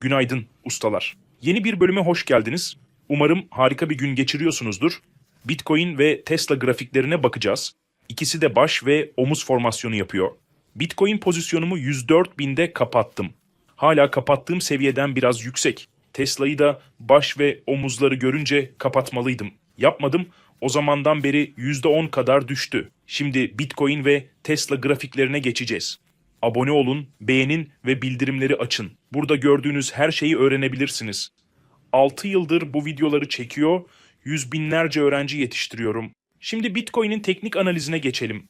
Günaydın ustalar. Yeni bir bölüme hoş geldiniz. Umarım harika bir gün geçiriyorsunuzdur. Bitcoin ve Tesla grafiklerine bakacağız. İkisi de baş ve omuz formasyonu yapıyor. Bitcoin pozisyonumu 104 binde kapattım. Hala kapattığım seviyeden biraz yüksek. Tesla'yı da baş ve omuzları görünce kapatmalıydım. Yapmadım. O zamandan beri %10 kadar düştü. Şimdi Bitcoin ve Tesla grafiklerine geçeceğiz. Abone olun, beğenin ve bildirimleri açın. Burada gördüğünüz her şeyi öğrenebilirsiniz. 6 yıldır bu videoları çekiyor, yüz binlerce öğrenci yetiştiriyorum. Şimdi Bitcoin'in teknik analizine geçelim.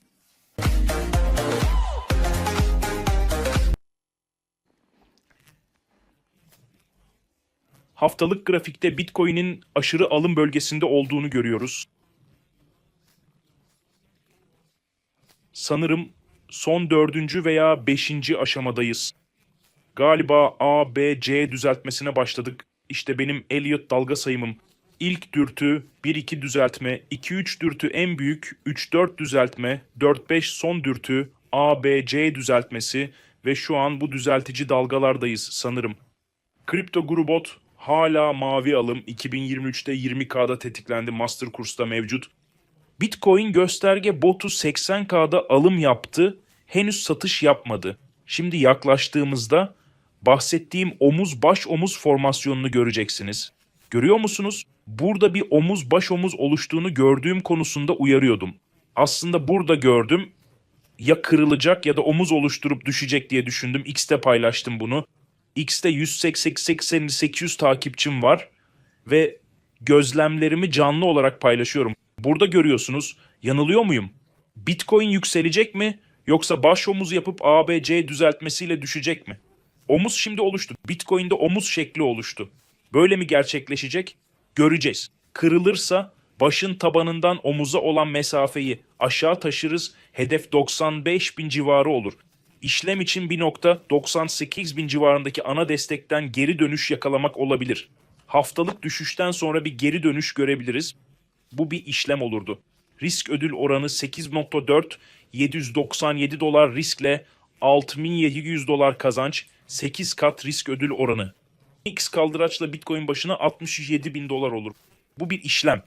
Haftalık grafikte Bitcoin'in aşırı alım bölgesinde olduğunu görüyoruz. Sanırım son dördüncü veya beşinci aşamadayız. Galiba A, B, C düzeltmesine başladık. İşte benim Elliot dalga sayımım. İlk dürtü 1-2 düzeltme, 2-3 dürtü en büyük, 3-4 düzeltme, 4-5 son dürtü, A, B, C düzeltmesi ve şu an bu düzeltici dalgalardayız sanırım. Kripto Grubot hala mavi alım 2023'te 20K'da tetiklendi Master kursta mevcut. Bitcoin gösterge botu 80K'da alım yaptı, henüz satış yapmadı. Şimdi yaklaştığımızda bahsettiğim omuz baş omuz formasyonunu göreceksiniz. Görüyor musunuz? Burada bir omuz baş omuz oluştuğunu gördüğüm konusunda uyarıyordum. Aslında burada gördüm ya kırılacak ya da omuz oluşturup düşecek diye düşündüm. X'te paylaştım bunu. X'te 180 800 takipçim var ve gözlemlerimi canlı olarak paylaşıyorum. Burada görüyorsunuz. Yanılıyor muyum? Bitcoin yükselecek mi yoksa baş omuz yapıp ABC düzeltmesiyle düşecek mi? Omuz şimdi oluştu. Bitcoin'de omuz şekli oluştu. Böyle mi gerçekleşecek? Göreceğiz. Kırılırsa başın tabanından omuza olan mesafeyi aşağı taşırız. Hedef 95 bin civarı olur. İşlem için bir nokta 98 bin civarındaki ana destekten geri dönüş yakalamak olabilir. Haftalık düşüşten sonra bir geri dönüş görebiliriz. Bu bir işlem olurdu. Risk ödül oranı 8.4, 797 dolar riskle 6700 dolar kazanç, 8 kat risk ödül oranı. X kaldıraçla Bitcoin başına 67 bin dolar olur. Bu bir işlem.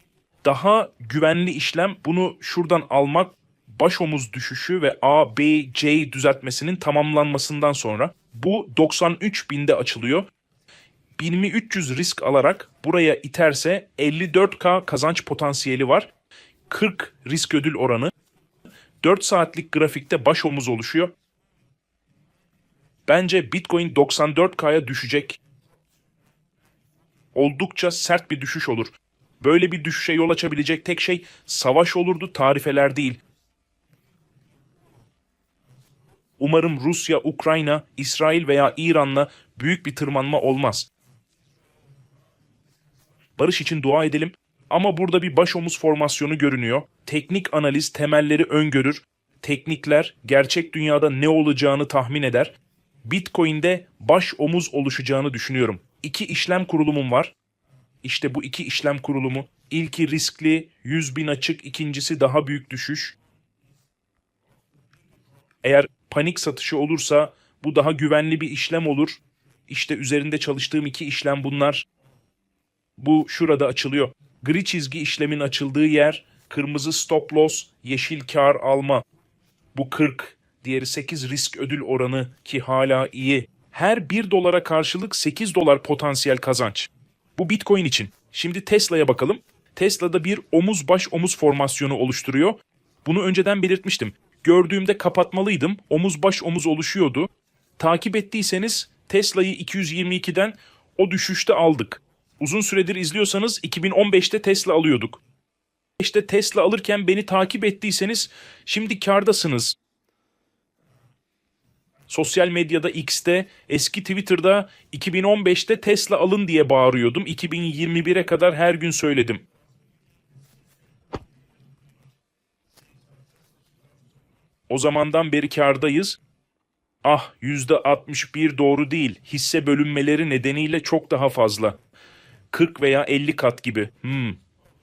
Daha güvenli işlem bunu şuradan almak baş omuz düşüşü ve A, B, C düzeltmesinin tamamlanmasından sonra bu 93 binde açılıyor. 2300 risk alarak buraya iterse 54k kazanç potansiyeli var. 40 risk ödül oranı. 4 saatlik grafikte baş omuz oluşuyor. Bence Bitcoin 94k'ya düşecek. Oldukça sert bir düşüş olur. Böyle bir düşüşe yol açabilecek tek şey savaş olurdu, tarifeler değil. Umarım Rusya, Ukrayna, İsrail veya İran'la büyük bir tırmanma olmaz. Barış için dua edelim ama burada bir baş omuz formasyonu görünüyor. Teknik analiz temelleri öngörür. Teknikler gerçek dünyada ne olacağını tahmin eder. Bitcoin'de baş omuz oluşacağını düşünüyorum. İki işlem kurulumum var. İşte bu iki işlem kurulumu. İlki riskli, 100 bin açık, ikincisi daha büyük düşüş. Eğer panik satışı olursa bu daha güvenli bir işlem olur. İşte üzerinde çalıştığım iki işlem bunlar. Bu şurada açılıyor. Gri çizgi işlemin açıldığı yer, kırmızı stop loss, yeşil kar alma. Bu 40, diğeri 8 risk ödül oranı ki hala iyi. Her 1 dolara karşılık 8 dolar potansiyel kazanç. Bu Bitcoin için. Şimdi Tesla'ya bakalım. Tesla'da bir omuz baş omuz formasyonu oluşturuyor. Bunu önceden belirtmiştim. Gördüğümde kapatmalıydım. Omuz baş omuz oluşuyordu. Takip ettiyseniz Tesla'yı 222'den o düşüşte aldık. Uzun süredir izliyorsanız 2015'te Tesla alıyorduk. İşte Tesla alırken beni takip ettiyseniz şimdi kardasınız. Sosyal medyada X'te, eski Twitter'da 2015'te Tesla alın diye bağırıyordum. 2021'e kadar her gün söyledim. O zamandan beri kardayız. Ah %61 doğru değil. Hisse bölünmeleri nedeniyle çok daha fazla. 40 veya 50 kat gibi. Hmm.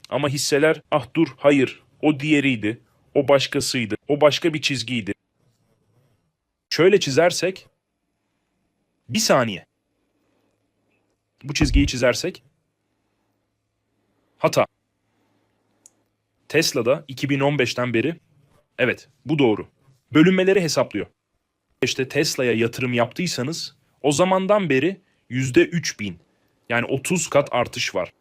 Ama hisseler ah dur hayır o diğeriydi. O başkasıydı. O başka bir çizgiydi. Şöyle çizersek bir saniye. Bu çizgiyi çizersek hata. Tesla'da 2015'ten beri evet bu doğru. Bölünmeleri hesaplıyor. İşte Tesla'ya yatırım yaptıysanız o zamandan beri yüzde 3000 yani 30 kat artış var.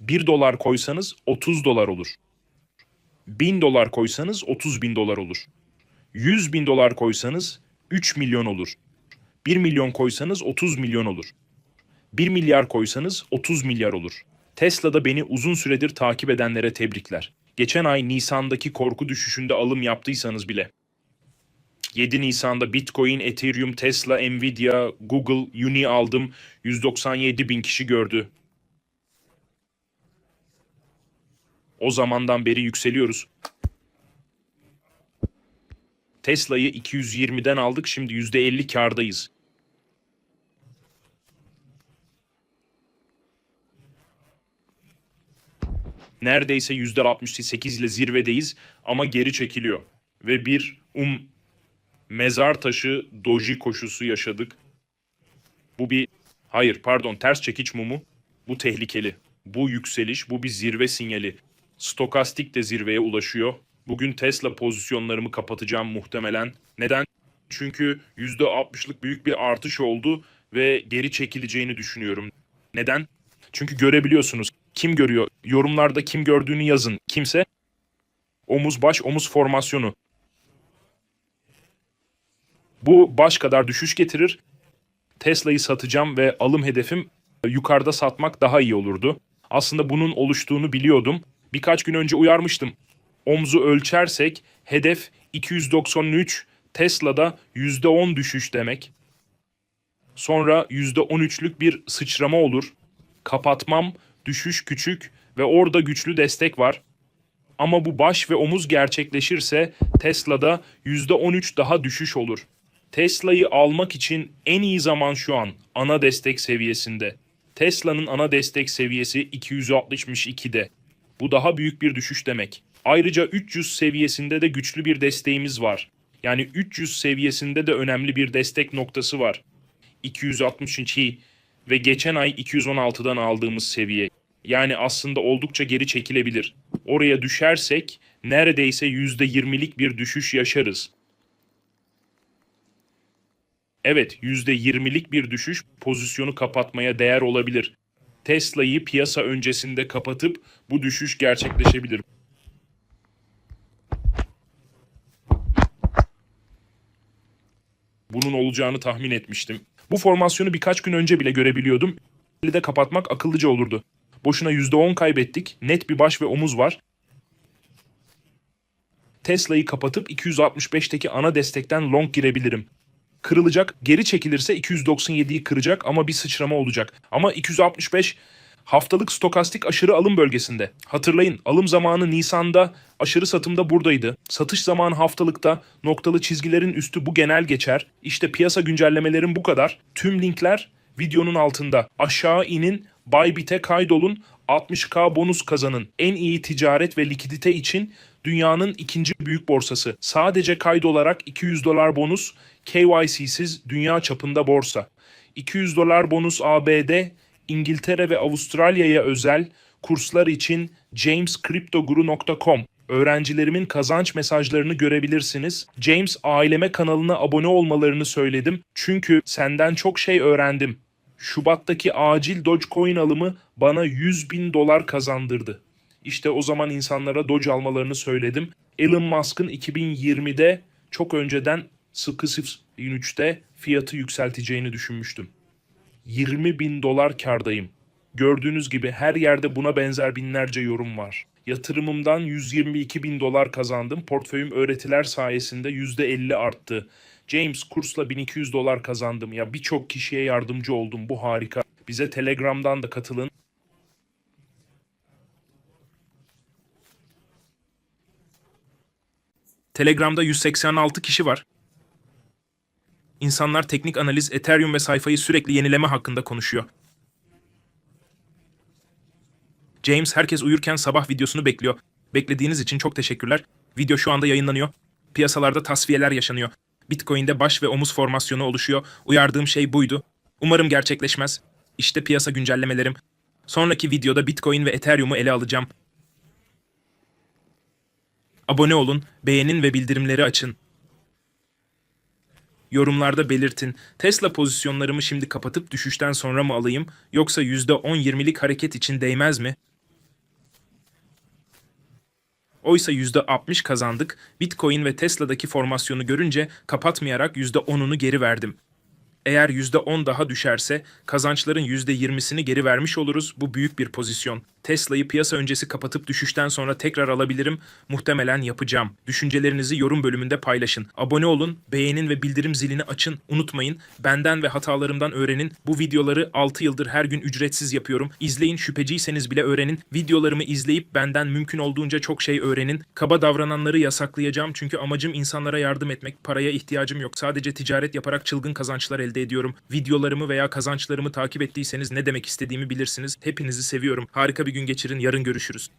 Bir dolar koysanız 30 dolar olur. 1000 dolar koysanız 30 bin dolar olur. 100 bin dolar koysanız 3 milyon olur. 1 milyon koysanız 30 milyon olur. 1 milyar koysanız 30 milyar olur. Tesla'da beni uzun süredir takip edenlere tebrikler. Geçen ay Nisan'daki korku düşüşünde alım yaptıysanız bile. 7 Nisan'da Bitcoin, Ethereum, Tesla, Nvidia, Google, Uni aldım. 197 bin kişi gördü. O zamandan beri yükseliyoruz. Tesla'yı 220'den aldık şimdi %50 kardayız. Neredeyse %68 ile zirvedeyiz ama geri çekiliyor. Ve bir um mezar taşı doji koşusu yaşadık. Bu bir hayır pardon ters çekiç mumu. Bu tehlikeli. Bu yükseliş, bu bir zirve sinyali. Stokastik de zirveye ulaşıyor. Bugün Tesla pozisyonlarımı kapatacağım muhtemelen. Neden? Çünkü %60'lık büyük bir artış oldu ve geri çekileceğini düşünüyorum. Neden? Çünkü görebiliyorsunuz. Kim görüyor? Yorumlarda kim gördüğünü yazın. Kimse omuz baş omuz formasyonu. Bu baş kadar düşüş getirir. Tesla'yı satacağım ve alım hedefim yukarıda satmak daha iyi olurdu. Aslında bunun oluştuğunu biliyordum. Birkaç gün önce uyarmıştım. Omzu ölçersek hedef 293, Tesla'da %10 düşüş demek. Sonra %13'lük bir sıçrama olur. Kapatmam, düşüş küçük ve orada güçlü destek var. Ama bu baş ve omuz gerçekleşirse Tesla'da %13 daha düşüş olur. Tesla'yı almak için en iyi zaman şu an ana destek seviyesinde. Tesla'nın ana destek seviyesi 262'de. Bu daha büyük bir düşüş demek. Ayrıca 300 seviyesinde de güçlü bir desteğimiz var. Yani 300 seviyesinde de önemli bir destek noktası var. 262 ve geçen ay 216'dan aldığımız seviye. Yani aslında oldukça geri çekilebilir. Oraya düşersek neredeyse %20'lik bir düşüş yaşarız. Evet, %20'lik bir düşüş pozisyonu kapatmaya değer olabilir. Tesla'yı piyasa öncesinde kapatıp bu düşüş gerçekleşebilir. Bunun olacağını tahmin etmiştim. Bu formasyonu birkaç gün önce bile görebiliyordum. de kapatmak akıllıca olurdu. Boşuna %10 kaybettik. Net bir baş ve omuz var. Tesla'yı kapatıp 265'teki ana destekten long girebilirim. Kırılacak, geri çekilirse 297'yi kıracak ama bir sıçrama olacak. Ama 265 haftalık stokastik aşırı alım bölgesinde. Hatırlayın alım zamanı Nisan'da, aşırı satımda buradaydı. Satış zamanı haftalıkta, noktalı çizgilerin üstü bu genel geçer. İşte piyasa güncellemelerin bu kadar. Tüm linkler videonun altında. Aşağı inin, Bybit'e kaydolun, 60k bonus kazanın. En iyi ticaret ve likidite için dünyanın ikinci büyük borsası. Sadece kaydolarak 200 dolar bonus, KYC'siz dünya çapında borsa. 200 dolar bonus ABD, İngiltere ve Avustralya'ya özel kurslar için jamescryptoguru.com öğrencilerimin kazanç mesajlarını görebilirsiniz. James aileme kanalına abone olmalarını söyledim. Çünkü senden çok şey öğrendim. Şubat'taki acil Dogecoin alımı bana 100 bin dolar kazandırdı. İşte o zaman insanlara Doge almalarını söyledim. Elon Musk'ın 2020'de çok önceden sıkı 03'te fiyatı yükselteceğini düşünmüştüm. 20 bin dolar kardayım. Gördüğünüz gibi her yerde buna benzer binlerce yorum var. Yatırımımdan 122 bin dolar kazandım. Portföyüm öğretiler sayesinde %50 arttı. James kursla 1200 dolar kazandım. Ya birçok kişiye yardımcı oldum. Bu harika. Bize Telegram'dan da katılın. Telegram'da 186 kişi var. İnsanlar teknik analiz, Ethereum ve sayfayı sürekli yenileme hakkında konuşuyor. James herkes uyurken sabah videosunu bekliyor. Beklediğiniz için çok teşekkürler. Video şu anda yayınlanıyor. Piyasalarda tasfiyeler yaşanıyor. Bitcoin'de baş ve omuz formasyonu oluşuyor. Uyardığım şey buydu. Umarım gerçekleşmez. İşte piyasa güncellemelerim. Sonraki videoda Bitcoin ve Ethereum'u ele alacağım. Abone olun, beğenin ve bildirimleri açın. Yorumlarda belirtin. Tesla pozisyonlarımı şimdi kapatıp düşüşten sonra mı alayım yoksa %10-20'lik hareket için değmez mi? Oysa %60 kazandık. Bitcoin ve Tesla'daki formasyonu görünce kapatmayarak %10'unu geri verdim. Eğer %10 daha düşerse kazançların %20'sini geri vermiş oluruz. Bu büyük bir pozisyon. Tesla'yı piyasa öncesi kapatıp düşüşten sonra tekrar alabilirim. Muhtemelen yapacağım. Düşüncelerinizi yorum bölümünde paylaşın. Abone olun, beğenin ve bildirim zilini açın. Unutmayın. Benden ve hatalarımdan öğrenin. Bu videoları 6 yıldır her gün ücretsiz yapıyorum. İzleyin şüpheciyseniz bile öğrenin. Videolarımı izleyip benden mümkün olduğunca çok şey öğrenin. Kaba davrananları yasaklayacağım çünkü amacım insanlara yardım etmek. Paraya ihtiyacım yok. Sadece ticaret yaparak çılgın kazançlar elde ediyorum. Videolarımı veya kazançlarımı takip ettiyseniz ne demek istediğimi bilirsiniz. Hepinizi seviyorum. Harika bir gün geçirin. Yarın görüşürüz.